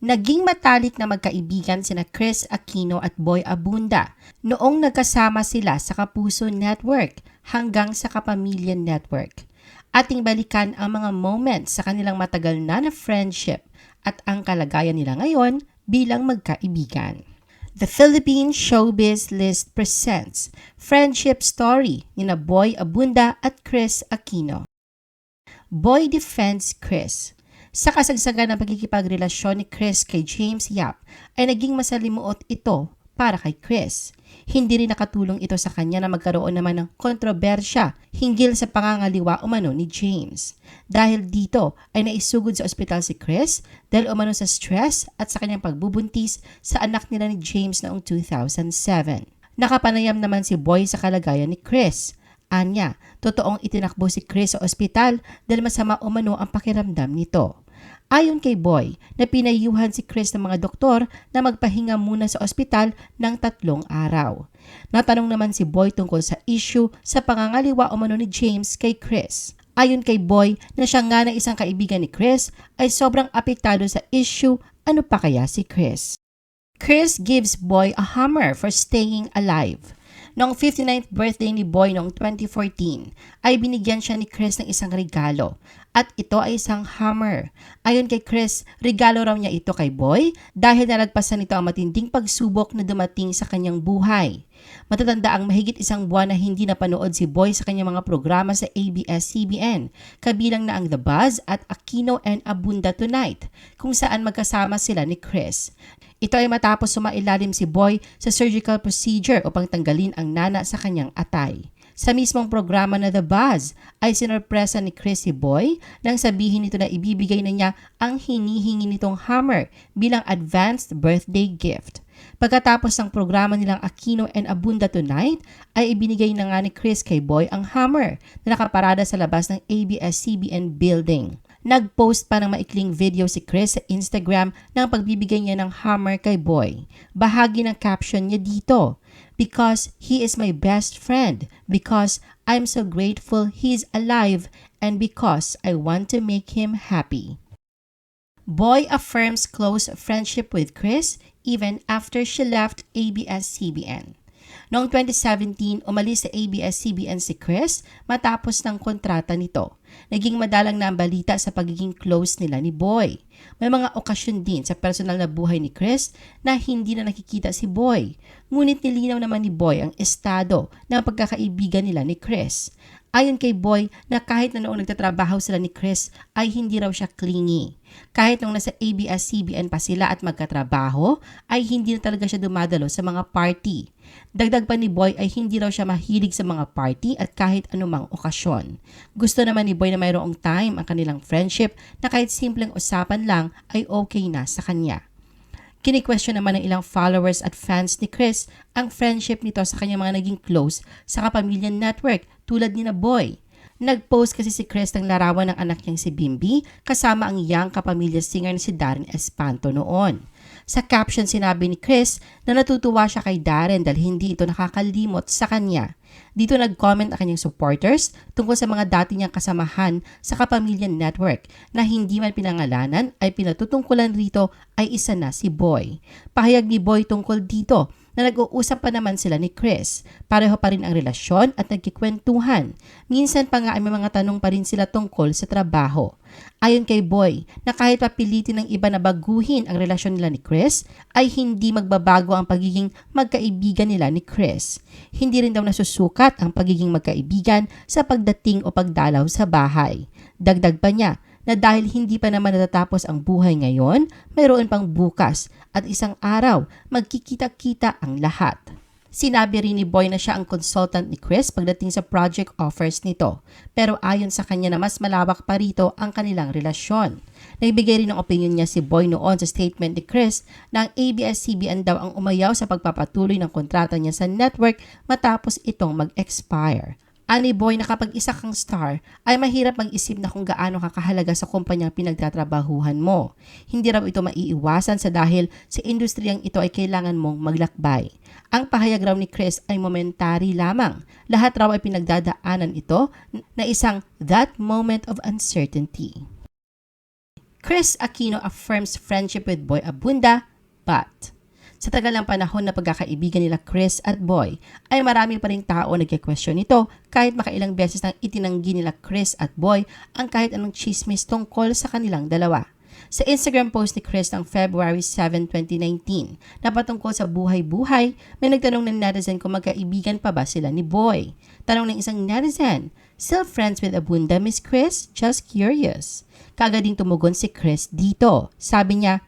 Naging matalik na magkaibigan sina Chris Aquino at Boy Abunda noong nagkasama sila sa Kapuso Network hanggang sa Kapamilya Network. Ating balikan ang mga moments sa kanilang matagal na na friendship at ang kalagayan nila ngayon bilang magkaibigan. The Philippine Showbiz List presents Friendship Story ni na Boy Abunda at Chris Aquino. Boy defends Chris. Sa kasagsagan ng pagkikipagrelasyon ni Chris kay James Yap ay naging masalimuot ito para kay Chris. Hindi rin nakatulong ito sa kanya na magkaroon naman ng kontrobersya hinggil sa pangangaliwa umano ni James. Dahil dito ay naisugod sa ospital si Chris dahil umano sa stress at sa kanyang pagbubuntis sa anak nila ni James noong 2007. Nakapanayam naman si Boy sa kalagayan ni Chris. Anya, totoong itinakbo si Chris sa ospital dahil masama umano ang pakiramdam nito. Ayon kay Boy, na pinayuhan si Chris ng mga doktor na magpahinga muna sa ospital ng tatlong araw. Natanong naman si Boy tungkol sa issue sa pangangaliwa umano ni James kay Chris. Ayon kay Boy na siya nga na isang kaibigan ni Chris ay sobrang apektado sa issue ano pa kaya si Chris. Chris gives Boy a hammer for staying alive. Noong 59th birthday ni Boy noong 2014, ay binigyan siya ni Chris ng isang regalo. At ito ay isang hammer. Ayon kay Chris, regalo raw niya ito kay Boy dahil nalagpasan nito ang matinding pagsubok na dumating sa kanyang buhay. Matatanda ang mahigit isang buwan na hindi napanood si Boy sa kanyang mga programa sa ABS-CBN, kabilang na ang The Buzz at Aquino and Abunda Tonight, kung saan magkasama sila ni Chris. Ito ay matapos sumailalim si Boy sa surgical procedure upang tanggalin ang nana sa kanyang atay. Sa mismong programa na The Buzz ay sinorpresa ni Chris si Boy nang sabihin nito na ibibigay na niya ang hinihingi nitong hammer bilang advanced birthday gift. Pagkatapos ng programa nilang Aquino and Abunda Tonight, ay ibinigay na nga ni Chris kay Boy ang hammer na nakaparada sa labas ng ABS-CBN building. Nag-post pa ng maikling video si Chris sa Instagram ng pagbibigay niya ng hammer kay Boy. Bahagi ng caption niya dito, Because he is my best friend, because I'm so grateful he's alive, and because I want to make him happy. Boy affirms close friendship with Chris even after she left ABS-CBN. Noong 2017, umalis sa ABS-CBN si Chris matapos ng kontrata nito. Naging madalang na ang balita sa pagiging close nila ni Boy. May mga okasyon din sa personal na buhay ni Chris na hindi na nakikita si Boy. Ngunit nilinaw naman ni Boy ang estado ng pagkakaibigan nila ni Chris. Ayon kay Boy na kahit na noong nagtatrabaho sila ni Chris ay hindi raw siya clingy. Kahit nung nasa ABS-CBN pa sila at magkatrabaho ay hindi na talaga siya dumadalo sa mga party. Dagdag pa ni Boy ay hindi raw siya mahilig sa mga party at kahit anumang okasyon. Gusto naman ni Boy na mayroong time ang kanilang friendship na kahit simpleng usapan lang ay okay na sa kanya. Kini-question naman ng ilang followers at fans ni Chris ang friendship nito sa kanyang mga naging close sa Kapamilya Network tulad ni na Boy. Nag-post kasi si Chris ng larawan ng anak niyang si Bimbi kasama ang young kapamilya singer na si Darren Espanto noon. Sa caption sinabi ni Chris na natutuwa siya kay Darren dahil hindi ito nakakalimot sa kanya. Dito nag-comment ang kanyang supporters tungkol sa mga dati niyang kasamahan sa Kapamilya Network na hindi man pinangalanan ay pinatutungkulan rito ay isa na si Boy. Pahayag ni Boy tungkol dito na nag-uusap pa naman sila ni Chris. Pareho pa rin ang relasyon at nagkikwentuhan. Minsan pa nga ay may mga tanong pa rin sila tungkol sa trabaho. Ayon kay Boy, na kahit papilitin ng iba na baguhin ang relasyon nila ni Chris, ay hindi magbabago ang pagiging magkaibigan nila ni Chris. Hindi rin daw nasusukat ang pagiging magkaibigan sa pagdating o pagdalaw sa bahay. Dagdag pa niya, na dahil hindi pa naman natatapos ang buhay ngayon, mayroon pang bukas at isang araw magkikita-kita ang lahat. Sinabi rin ni Boy na siya ang consultant ni Chris pagdating sa project offers nito. Pero ayon sa kanya na mas malawak pa rito ang kanilang relasyon. Nagbigay rin ng opinion niya si Boy noon sa statement ni Chris na ang ABS-CBN daw ang umayaw sa pagpapatuloy ng kontrata niya sa network matapos itong mag-expire. Ani Boy na kapag isa kang star, ay mahirap mag-isip na kung gaano kakahalaga sa kumpanyang pinagtatrabahuhan mo. Hindi raw ito maiiwasan sa dahil sa industriyang ito ay kailangan mong maglakbay. Ang pahayag raw ni Chris ay momentary lamang. Lahat raw ay pinagdadaanan ito na isang that moment of uncertainty. Chris Aquino affirms friendship with Boy Abunda, but sa tagal ng panahon na pagkakaibigan nila Chris at Boy, ay marami pa rin tao nagke-question nito kahit makailang beses nang itinanggi nila Chris at Boy ang kahit anong chismis tungkol sa kanilang dalawa. Sa Instagram post ni Chris ng February 7, 2019, na patungkol sa buhay-buhay, may nagtanong ng netizen kung magkaibigan pa ba sila ni Boy. Tanong ng isang netizen, Still friends with Abunda, Miss Chris? Just curious. Kagading tumugon si Chris dito. Sabi niya,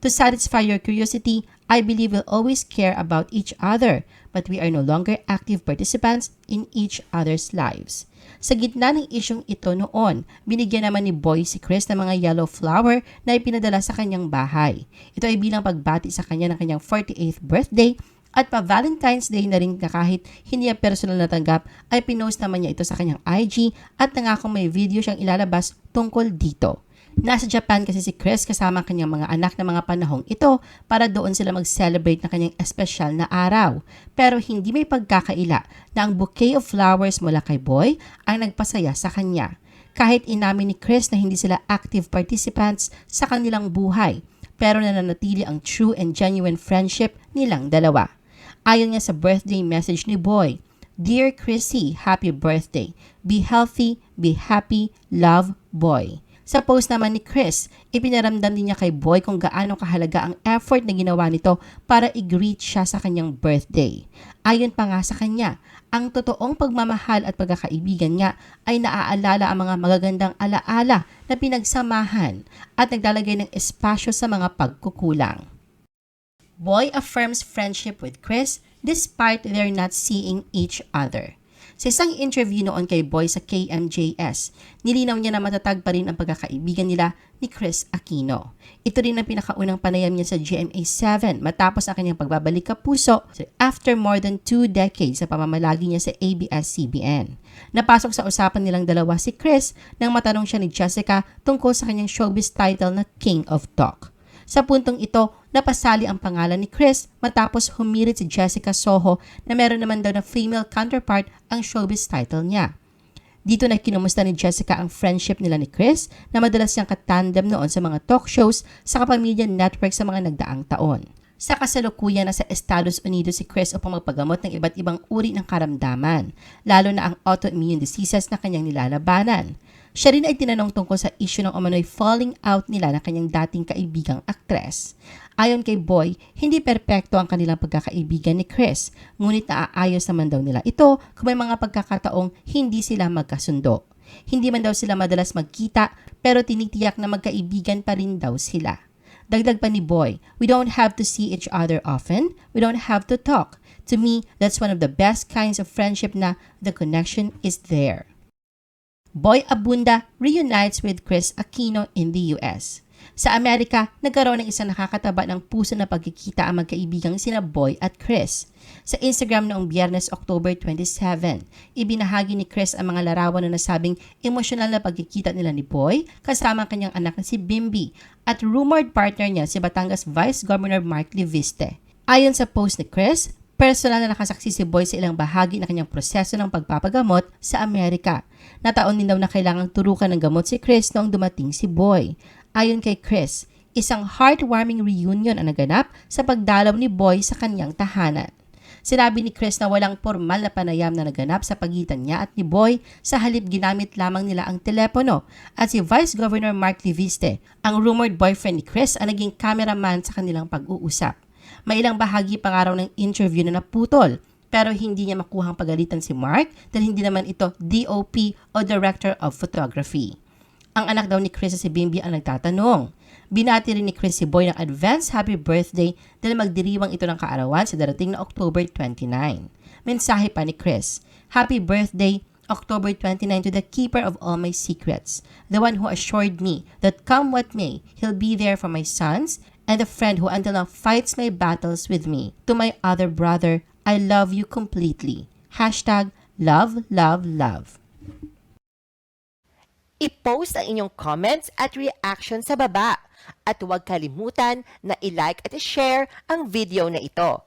To satisfy your curiosity, I believe we'll always care about each other, but we are no longer active participants in each other's lives. Sa gitna ng isyong ito noon, binigyan naman ni Boy si Chris ng mga yellow flower na ipinadala sa kanyang bahay. Ito ay bilang pagbati sa kanya ng kanyang 48th birthday at pa Valentine's Day na rin na kahit hindi niya personal natanggap ay pinost naman niya ito sa kanyang IG at nangako may video siyang ilalabas tungkol dito. Nasa Japan kasi si Chris kasama ang kanyang mga anak na mga panahong ito para doon sila mag-celebrate ng kanyang espesyal na araw. Pero hindi may pagkakaila na ang bouquet of flowers mula kay Boy ang nagpasaya sa kanya. Kahit inamin ni Chris na hindi sila active participants sa kanilang buhay, pero nananatili ang true and genuine friendship nilang dalawa. Ayon nga sa birthday message ni Boy, Dear Chrissy, happy birthday. Be healthy, be happy, love, Boy. Sa post naman ni Chris, ipinaramdam din niya kay Boy kung gaano kahalaga ang effort na ginawa nito para i-greet siya sa kanyang birthday. Ayon pa nga sa kanya, ang totoong pagmamahal at pagkakaibigan nga ay naaalala ang mga magagandang alaala na pinagsamahan at naglalagay ng espasyo sa mga pagkukulang. Boy affirms friendship with Chris despite their not seeing each other. Sa isang interview noon kay Boy sa KMJS, nilinaw niya na matatag pa rin ang pagkakaibigan nila ni Chris Aquino. Ito rin ang pinakaunang panayam niya sa GMA7 matapos ang kanyang pagbabalik kapuso after more than two decades sa pamamalagi niya sa ABS-CBN. Napasok sa usapan nilang dalawa si Chris nang matanong siya ni Jessica tungkol sa kanyang showbiz title na King of Talk. Sa puntong ito, napasali ang pangalan ni Chris matapos humirit si Jessica Soho na meron naman daw na female counterpart ang showbiz title niya. Dito na kinumusta ni Jessica ang friendship nila ni Chris na madalas siyang katandem noon sa mga talk shows sa Kapamilya Network sa mga nagdaang taon. Sa kasalukuyan na sa Estados Unidos si Chris upang magpagamot ng iba't ibang uri ng karamdaman, lalo na ang autoimmune diseases na kanyang nilalabanan. Siya rin ay tinanong tungkol sa issue ng umano'y falling out nila ng kanyang dating kaibigang aktres. Ayon kay Boy, hindi perpekto ang kanilang pagkakaibigan ni Chris, ngunit naaayos naman daw nila ito kung may mga pagkakataong hindi sila magkasundo. Hindi man daw sila madalas magkita pero tinitiyak na magkaibigan pa rin daw sila. Dagdag pa ni Boy, we don't have to see each other often, we don't have to talk. To me, that's one of the best kinds of friendship na the connection is there. Boy Abunda reunites with Chris Aquino in the US. Sa Amerika, nagkaroon ng isang nakakataba ng puso na pagkikita ang magkaibigang sina Boy at Chris. Sa Instagram noong biyernes October 27, ibinahagi ni Chris ang mga larawan na nasabing emosyonal na pagkikita nila ni Boy kasama ang kanyang anak na si Bimby at rumored partner niya si Batangas Vice Governor Mark Liviste. Ayon sa post ni Chris, personal na nakasaksi si Boy sa ilang bahagi ng kanyang proseso ng pagpapagamot sa Amerika. Nataon din daw na kailangang turukan ng gamot si Chris noong dumating si Boy. Ayon kay Chris, isang heartwarming reunion ang naganap sa pagdalaw ni Boy sa kanyang tahanan. Sinabi ni Chris na walang formal na panayam na naganap sa pagitan niya at ni Boy sa halip ginamit lamang nila ang telepono at si Vice Governor Mark Liviste, ang rumored boyfriend ni Chris ang naging cameraman sa kanilang pag-uusap. May ilang bahagi pa nga raw ng interview na naputol pero hindi niya makuhang pagalitan si Mark dahil hindi naman ito DOP o Director of Photography. Ang anak daw ni Chris si Bimby ang nagtatanong. Binati rin ni Chris si Boy ng advance happy birthday dahil magdiriwang ito ng kaarawan sa darating na October 29. Mensahe pa ni Chris, Happy birthday October 29 to the keeper of all my secrets, the one who assured me that come what may, he'll be there for my sons and the friend who until now fights my battles with me. To my other brother, I love you completely. Hashtag love, love, love. I-post ang inyong comments at reaction sa baba. At huwag kalimutan na i-like at i-share ang video na ito.